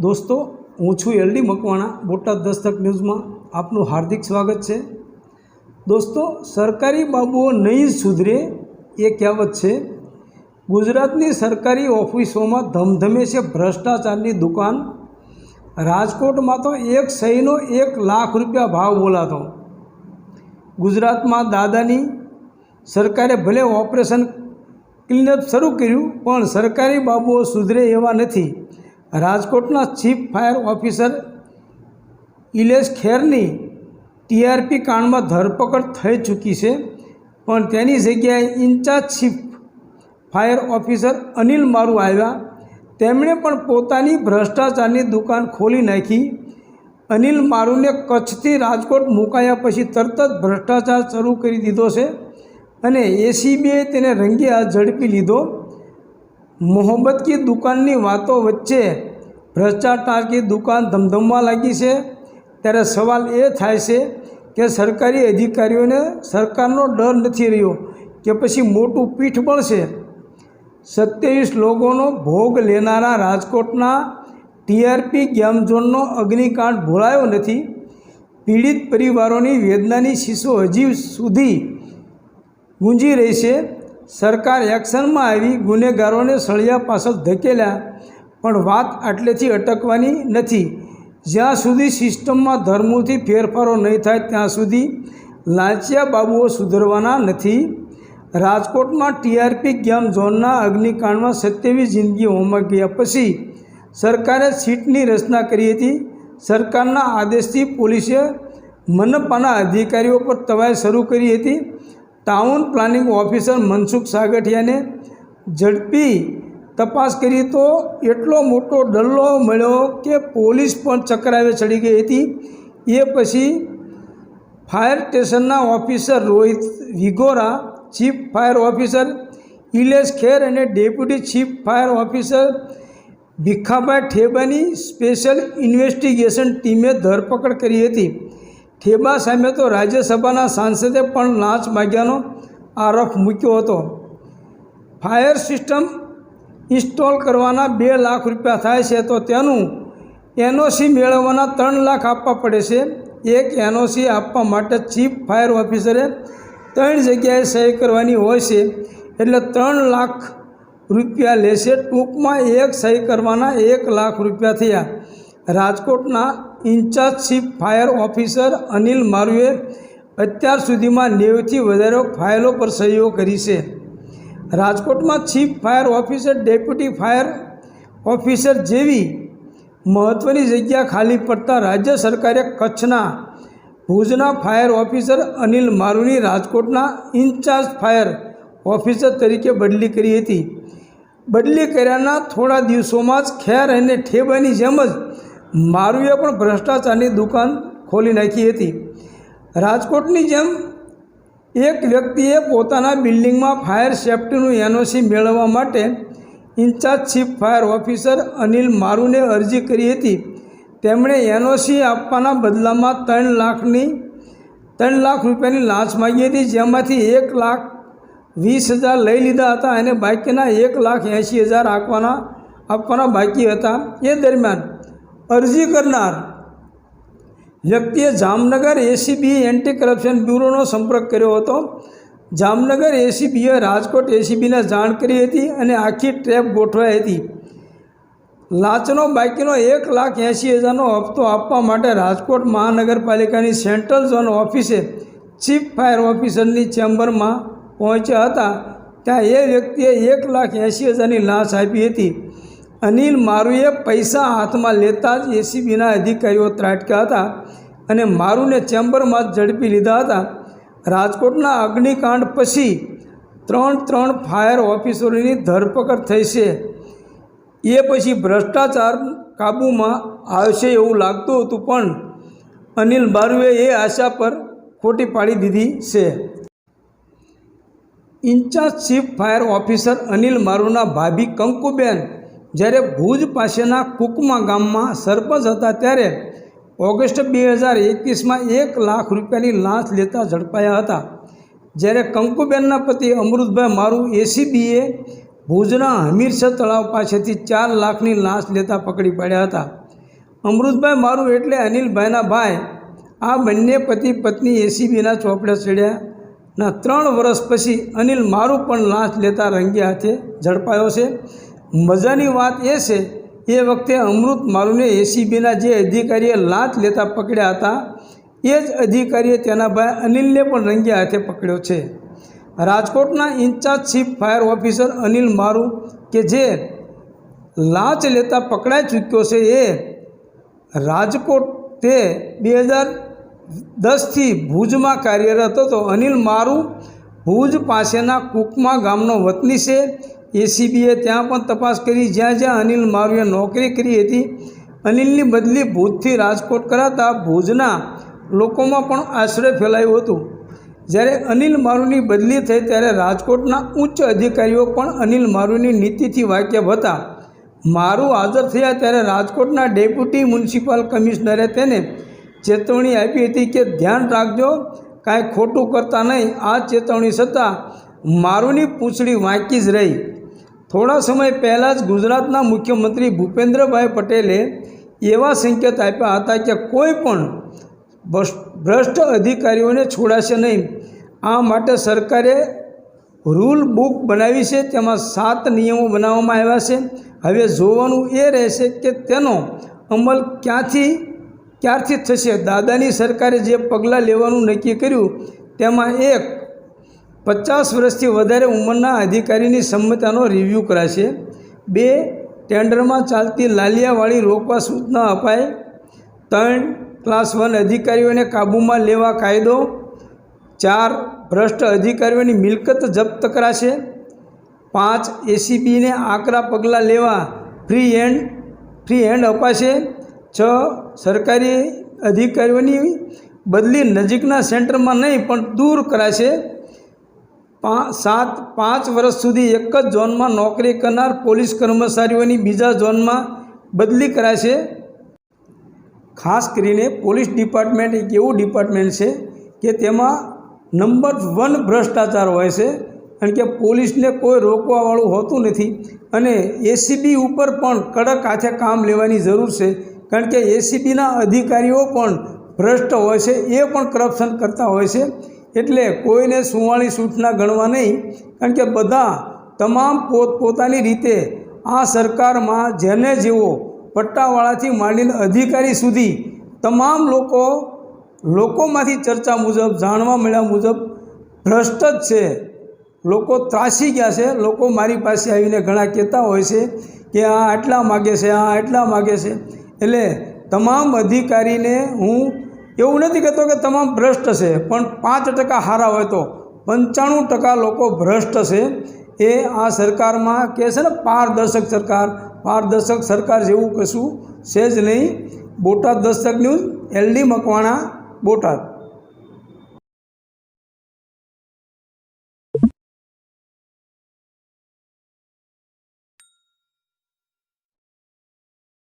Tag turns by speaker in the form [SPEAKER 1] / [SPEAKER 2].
[SPEAKER 1] દોસ્તો, હું છું એલડી મકવાણા, બોટાદ દસ્તક ન્યૂઝમાં આપનું હાર્દિક સ્વાગત છે. દોસ્તો, સરકારી બાબુઓ નહીં સુધરે એ કહેવત છે, ગુજરાતની સરકારી ઓફિસોમાં ધમધમે છે ભ્રષ્ટાચારની દુકાન. રાજકોટમાં તો એક સહીનો એક લાખ રૂપિયા ભાવ બોલાતો. ગુજરાતમાં દાદાની સરકારે ભલે ઓપરેશન ક્લીનઅપ શરૂ કર્યું, પણ સરકારી બાબુઓ સુધરે એવા નથી. રાજકોટના ચીફ ફાયર ઓફિસર ઇલેશ ખેરની ટીઆરપી કાંડમાં ધરપકડ થઈ ચૂકી છે. પણ તેની જગ્યાએ incharge chief fire officer Anil Maru આવ્યા. તેમણે પણ પોતાની ભ્રષ્ટાચારની દુકાન ખોલી નાખી. અનિલ મારુને કચ્છથી રાજકોટ મુકાયા પછી તરત જ ભ્રષ્ટાચાર શરૂ કરી દીધો છે અને એસીબીએ તેને રંગે હાથ ઝડપી લીધો. મોહબ્બત કી દુકાનની વાતો વચ્ચે ભ્રષ્ટાચાર કી દુકાન ધમધમવા લાગી છે. ત્યારે સવાલ એ થાય છે કે સરકારી અધિકારીઓને સરકારનો ડર નથી રહ્યો કે પછી મોટું પીઠ બળશે સત્યાવીસ લોકોનો ભોગ લેનારા રાજકોટના ટીઆરપી ગેમ ઝોનનો અગ્નિકાંડ ભૂલાયો નથી. પીડિત પરિવારોની વેદનાની શીશો હજી સુધી ગુંજી રહી છે. સરકાર એક્શનમાં આવી, ગુનેગારોને સળિયા પાછળ ધકેલ્યા, પણ વાત આટલેથી અટકવાની નથી. જ્યાં સુધી સિસ્ટમમાં ધર્મોથી ફેરફારો નહીં થાય, ત્યાં સુધી લાંચિયા બાબુઓ સુધરવાના નથી. રાજકોટમાં ટીઆરપી ગેમ ઝોનના અગ્નિકાંડમાં સત્યાવીસ જિંદગી હોમા ગયા પછી સરકારે સીટની રચના કરી હતી. સરકારના આદેશથી પોલીસે મનપાના અધિકારીઓ પર તવાઈ શરૂ કરી હતી. ટાઉન પ્લાનિંગ ઓફિસર મનસુખ સાગઠિયાને ઝડપી તપાસ કરી તો એટલો મોટો ડલ્લો મળ્યો કે પોલીસ પણ ચક્રાવે ચડી ગઈ હતી. એ પછી ફાયર સ્ટેશનના officer Rohit Vigora, chief fire officer Ilesh Kher અને deputy chief fire officer Bhikhabhai ઠેબાની special investigation ટીમે ધરપકડ કરી હતી. ઠેબા સામે તો રાજ્યસભાના સાંસદે પણ લાંચ માગ્યાનો આરોપ મૂક્યો હતો. ફાયર સિસ્ટમ ઇન્સ્ટોલ કરવાના બે લાખ રૂપિયા થાય છે તો તેનું એનઓસી મેળવવાના ત્રણ લાખ આપવા પડે છે. એક એનઓસી આપવા માટે ચીફ ફાયર ઓફિસરે ત્રણ જગ્યાએ સહી કરવાની હોય છે એટલે ત્રણ લાખ રૂપિયા લેશે. ટૂંકમાં એક સહી કરવાના એક લાખ રૂપિયા થયા. રાજકોટના incharge chief fire officer Anil મારુએ અત્યાર સુધીમાં નેવથી વધારે ફાઇલો પર સહીઓ કરી છે. રાજકોટમાં chief fire officer, deputy fire officer જેવી મહત્ત્વની જગ્યા ખાલી પડતા રાજ્ય સરકારે કચ્છના ભુજના ફાયર ઓફિસર અનિલ મારુની રાજકોટના ઇન્ચાર્જ ફાયર ઓફિસર તરીકે બદલી કરી હતી. બદલી કર્યાના થોડા દિવસોમાં જ ખેર અને ઠેબાની જેમ જ મારુએ પણ ભ્રષ્ટાચારની દુકાન ખોલી નાખી હતી. રાજકોટની જેમ એક વ્યક્તિએ પોતાના બિલ્ડિંગમાં ફાયર સેફ્ટીનું એનઓસી મેળવવા માટે incharge chief fire officer Anil મારુને અરજી કરી હતી. તેમણે એનઓસી આપવાના બદલામાં ત્રણ લાખની, ત્રણ લાખ રૂપિયાની લાંચ માગી હતી, જેમાંથી એક લાખ વીસ હજાર લઈ લીધા હતા અને બાકીના એક લાખ એંશી હજાર આપવાના આપવાના બાકી હતા. એ દરમિયાન અરજી કરનાર વ્યક્તિએ જામનગર એસીબી એન્ટી કરપ્શન બ્યુરોનો સંપર્ક કર્યો હતો. જામનગર એસીબીએ રાજકોટ એસીબીને જાણ કરી હતી અને આખી ટ્રેપ ગોઠવાઈ હતી. લાંચનો બાકીનો એક લાખ એંશી હજારનો હપ્તો આપવા માટે રાજકોટ મહાનગરપાલિકાની સેન્ટ્રલ ઝોન ઓફિસે ચીફ ફાયર ઓફિસરની ચેમ્બરમાં પહોંચ્યા હતા. ત્યાં એ વ્યક્તિએ એક લાખ એંશી હજારની લાંચ આપી હતી. અનિલ મારુએ પૈસા હાથમાં લેતા જ એસીબીના અધિકારીઓ ત્રાટક્યા હતા અને મારુને ચેમ્બરમાં ઝડપી લીધા હતા. રાજકોટના અગ્નિકાંડ પછી ત્રણ ત્રણ ફાયર ઓફિસરોની ધરપકડ થઈ છે. એ પછી ભ્રષ્ટાચાર કાબૂમાં આવશે એવું લાગતું હતું પણ અનિલ બારુએ એ આશા પર ખોટી પાડી દીધી છે. Incharge chief fire officer Anil મારુના ભાભી કંકુબેન જ્યારે ભુજ પાસેના કુકમા ગામમાં સરપંચ હતા ત્યારે ઓગસ્ટ બે હજાર એકવીસમાં એક લાખ રૂપિયાની લાંચ લેતા ઝડપાયા હતા. જ્યારે કંકુબેનના પતિ અમૃતભાઈ મારું એસીબીએ ભુજના હમીરસર તળાવ પાસેથી ચાર લાખની લાંચ લેતા પકડી પાડ્યા હતા. અમૃતભાઈ મારું એટલે અનિલભાઈના ભાઈ, આ બંને પતિ પત્ની એસીબીના ચોપડે ચડ્યાના ત્રણ વર્ષ પછી અનિલ મારું પણ લાંચ લેતા રંગે હાથે ઝડપાયો છે. મજાની વાત એ છે, એ વખતે અમૃત મારુને એસીબીના જે અધિકારીએ લાંચ લેતા પકડ્યા હતા, એ જ અધિકારીએ તેના ભાઈ અનિલને પણ રંગ્યા હાથે પકડ્યો છે. રાજકોટના incharge chief fire officer Anil Maru કે જે લાંચ લેતા પકડાઈ ચૂક્યો છે એ રાજકોટ તે બે હજાર દસથી ભુજમાં કાર્યરત હતો. અનિલ મારુ ભુજ પાસેના કુકમા ગામનો વતની છે. એસીબીએ ત્યાં પણ તપાસ કરી, જ્યાં જ્યાં અનિલ મારુએ નોકરી કરી હતી, અનિલની બદલી ભુજથી રાજકોટ કરાતા ભુજના લોકોમાં પણ આશ્રય ફેલાયું હતું. જ્યારે અનિલ મારુની બદલી થઈ ત્યારે રાજકોટના ઉચ્ચ અધિકારીઓ પણ અનિલ મારુની નીતિથી વાકેફ હતા. મારું હાજર થયા ત્યારે રાજકોટના ડેપ્યુટી મ્યુનિસિપલ કમિશનરે તેને ચેતવણી આપી હતી કે ધ્યાન રાખજો, કાંઈ ખોટું કરતા નહીં, આ ચેતવણી છતાં મારુની પૂંછડી વાંકી જ રહી. થોડા સમય પહેલાં જ ગુજરાતના મુખ્યમંત્રી ભૂપેન્દ્રભાઈ પટેલે એવા સંકેત આપ્યા હતા કે કોઈ પણ ભ્રષ્ટ અધિકારીઓને છોડાશે નહીં. આ માટે સરકારે રૂલ બુક બનાવી છે. તેમાં સાત નિયમો બનાવવામાં આવ્યા છે. હવે જોવાનું એ રહેશે કે તેનો અમલ ક્યાંથી, ક્યારથી થશે? દાદાની સરકારે જે પગલાં લેવાનું નક્કી કર્યું, તેમાં એક પચાસ વર્ષથી વધારે ઉંમરના અધિકારીની સંમતાનો રિવ્યૂ કરાશે. બે, ટેન્ડરમાં ચાલતી લાલિયાવાળી રોકવા સૂચના અપાય. ત્રણ ક્લાસ વન અધિકારીઓને કાબૂમાં લેવા કાયદો. ચાર, ભ્રષ્ટ અધિકારીઓની મિલકત જપ્ત કરાશે. પાંચ, એસીબીને આકરા પગલાં લેવા ફ્રી હેન્ડ ફ્રી હેન્ડ અપાશે. છ, સરકારી અધિકારીઓની બદલી નજીકના સેન્ટરમાં નહીં, પણ દૂર કરાશે. પા, સાત, પાંચ વર્ષ સુધી એક જ ઝોનમાં નોકરી કરનાર પોલીસ કર્મચારીઓની બીજા ઝોનમાં બદલી કરાશે ખાસ કરીને પોલીસ ડિપાર્ટમેન્ટ એક એવું ડિપાર્ટમેન્ટ છે કે તેમાં નંબર વન ભ્રષ્ટાચાર હોય છે કારણ કે પોલીસને કોઈ રોકવાવાળું હોતું નથી અને એસીબી ઉપર પણ કડક હાથે કામ લેવાની જરૂર છે. કારણ કે એસીબીના અધિકારીઓ પણ ભ્રષ્ટ હોય છે, એ પણ કરપ્શન કરતા હોય છે. એટલે કોઈને સુવાળી સૂચના ગણવા નહીં, કારણ કે બધા તમામ પોતપોતાની રીતે આ સરકારમાં જેને જેવો પટ્ટાવાળાથી માંડીને અધિકારી સુધી તમામ લોકો, લોકોમાંથી ચર્ચા મુજબ, જાણવા મળ્યા મુજબ ભ્રષ્ટ જ છે. લોકો ત્રાસી ગયા છે. લોકો મારી પાસે આવીને ઘણા કહેતા હોય છે કે આ આટલા માગે છે, આ આટલા માગે છે. એટલે તમામ અધિકારીને હું એવું નથી કહેતો કે તમામ ભ્રષ્ટ છે, પણ પાંચ ટકા સારા હોય તો. પંચાણું ટકા લોકો ભ્રષ્ટ છે. એ આ સરકારમાં કહે છે ને, પારદર્શક સરકાર. પારદર્શક સરકાર જેવું કશું છે જ નહીં. Botad Dastak news, LD Makwana, Botad.